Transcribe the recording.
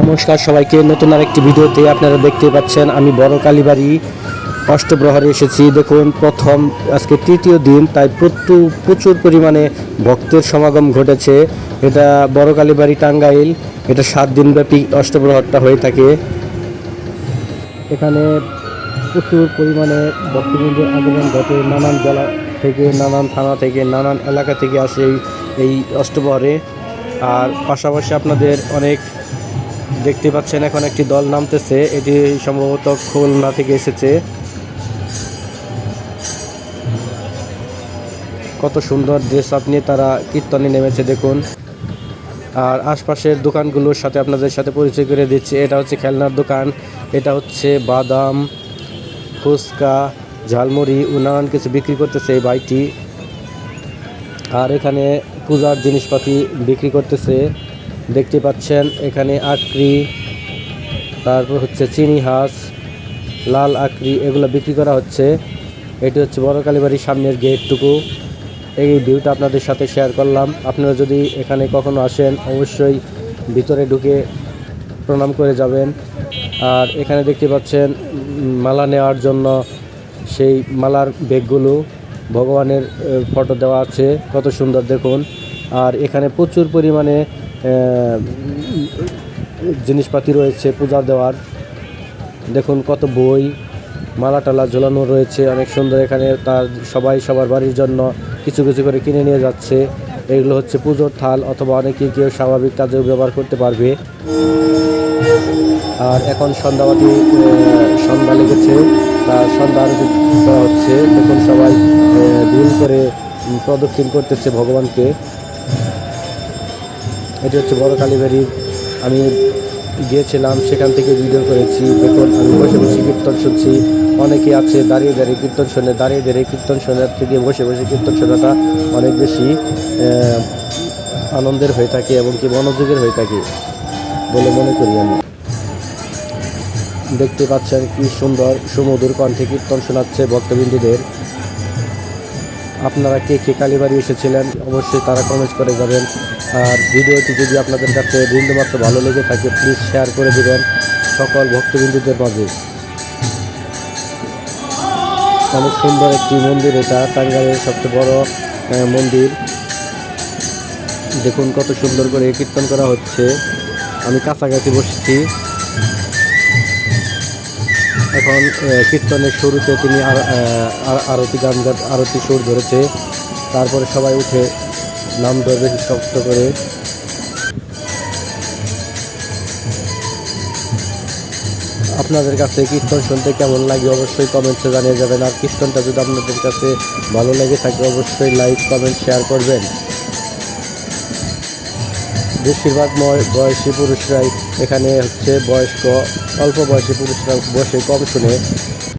নমস্কার সবাইকে। নতুন আরেকটি ভিডিওতে আপনারা দেখতে পাচ্ছেন, আমি বড় কালীবাড়ি, অষ্টপ্রহরে এসেছি। দেখুন, প্রথম, আজকে তৃতীয় দিন, তাই প্রচুর প্রচুর পরিমাণে ভক্তের সমাগম ঘটেছে। এটা বড় কালীবাড়ি টাঙ্গাইল, এটা সাত দিনব্যাপী অষ্টপ্রহরটা হয়ে থাকে। এখানে প্রচুর পরিমাণে ভক্তবৃন্দের আগমন ঘটে। নানান জেলা থেকে, নানান থানা থেকে, নানান এলাকা থেকে আসে এই অষ্টপ্রহরে। আর পাশাপাশি আপনাদের অনেক দেখতে পাচ্ছেন এখন একটি দল নামতেছে। এটি সম্ভবত খুলনা থেকে এসেছে। কত সুন্দর ড্রেস আপ নিয়ে তারা কীর্তনে নেমেছে, দেখুন। আর আশপাশের দোকানগুলোর সাথে আপনাদের সাথে পরিচয় করে দিচ্ছি। এটা হচ্ছে খেলনার দোকান। এটা হচ্ছে বাদাম, ফুচকা, ঝালমুড়ি ও নানান কিছু বিক্রি করতেছে এই ভাইটি। আর এখানে পূজার জিনিসপাতি বিক্রি করতেছে। দেখতে পাচ্ছেন, এখানে আকরি, তারপর হচ্ছে চিনি হাঁস, লাল আকরি, এগুলো বিক্রি করা হচ্ছে। এটি হচ্ছে বড় কালীবাড়ির সামনের গেটটুকু। এই ভিউটা আপনাদের সাথে শেয়ার করলাম। আপনারা যদি এখানে কখনো আসেন, অবশ্যই ভিতরে ঢুকে প্রণাম করে যাবেন। আর এখানে দেখতে পাচ্ছেন মালা নেওয়ার জন্য সেই মালার বেগগুলো ভগবানের ফটো দেওয়া আছে, কত সুন্দর দেখুন। আর এখানে প্রচুর পরিমাণে জিনিসপাতি রয়েছে পূজা দেওয়ার। দেখুন কত বই মালা টালা ঝোলানো রয়েছে অনেক সুন্দর এখানে তার সবাই সবার বাড়ির জন্য কিছু কিছু করে কিনে নিয়ে যাচ্ছে। এগুলো হচ্ছে পুজোর থাল অথবা অনেকে কেউ স্বাভাবিক কাজেও ব্যবহার করতে পারবে। আর এখন সন্ধ্যাবাতি আহ, সন্ধ্যা লেগেছে তা সন্ধ্যা হচ্ছে। দেখুন সবাই দিন করে প্রদক্ষিণ করতেছে ভগবানকে। এটি হচ্ছে বড় কালীবাড়ির আমি গিয়েছিলাম, সেখান থেকে ভিডিও করেছি দেখুন আমি বসে বসে কীর্তন শুনছি। অনেকে আছে দাঁড়িয়ে দাঁড়িয়ে কীর্তন শুনে, দাঁড়িয়ে দাঁড়িয়ে কীর্তন শোনার থেকে বসে বসে কীর্তন শোনাটা অনেক বেশি আনন্দের হয়ে থাকে এবং কি মনোযোগের হয়ে থাকে বলে মনে করি আমি। দেখতে পাচ্ছেন কি সুন্দর সুমধুর কণ্ঠে কীর্তন শোনাচ্ছে ভক্তবিন্দুদের। আপনারা কে কে কালীবাড়ি এসেছিলেন, অবশ্যই তারা কমেন্ট করে যাবেন। আর ভিডিওটি যদি আপনাদের কাছে বিন্দুমাত্র ভালো লেগে থাকে প্লিজ শেয়ার করে দেবেন সকল ভক্তবিন্দুদের মাঝে। অনেক সুন্দর একটি মন্দির এটা, টাঙ্গাইলের সবচেয়ে বড় মন্দির। দেখুন কত সুন্দর করে কীর্তন করা হচ্ছে। আমি কাছাকাছি বসেছি। এখন কীর্তনের শুরুতে তিনি আর আরতি গান আরতি সুর ধরেছে। তারপরে সবাই উঠে নাম ধরবে, শক্ত করে। আপনাদের কাছে কীর্তন শুনতে কেমন লাগে অবশ্যই কমেন্টসে জানিয়ে যাবেন। আর কীর্তনটা যদি আপনাদের কাছে ভালো লেগে থাকে, অবশ্যই লাইক কমেন্ট শেয়ার করবেন। বেশিরভাগ বয়সী পুরুষরাই এখানে হচ্ছে বয়স্ক অল্প বয়সী পুরুষরা বসে কম শুনে